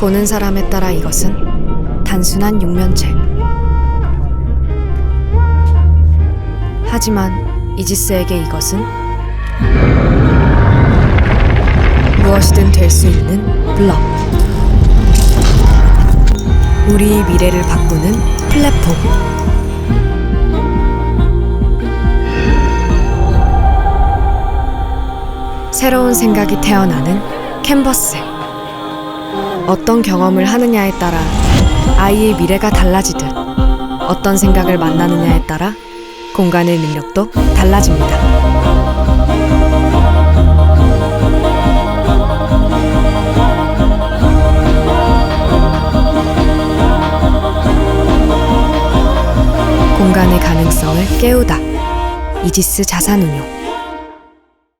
보는 사람에 따라 이것은 단순한 육면체. 하지만 이지스에게 이것은 무엇이든 될 수 있는 블럭. 우리의 미래를 바꾸는 플랫폼. 새로운 생각이 태어나는 캔버스. 어떤 경험을 하느냐에 따라 아이의 미래가 달라지듯 어떤 생각을 만나느냐에 따라 공간의 능력도 달라집니다. 공간의 가능성을 깨우다. 이지스 자산운용.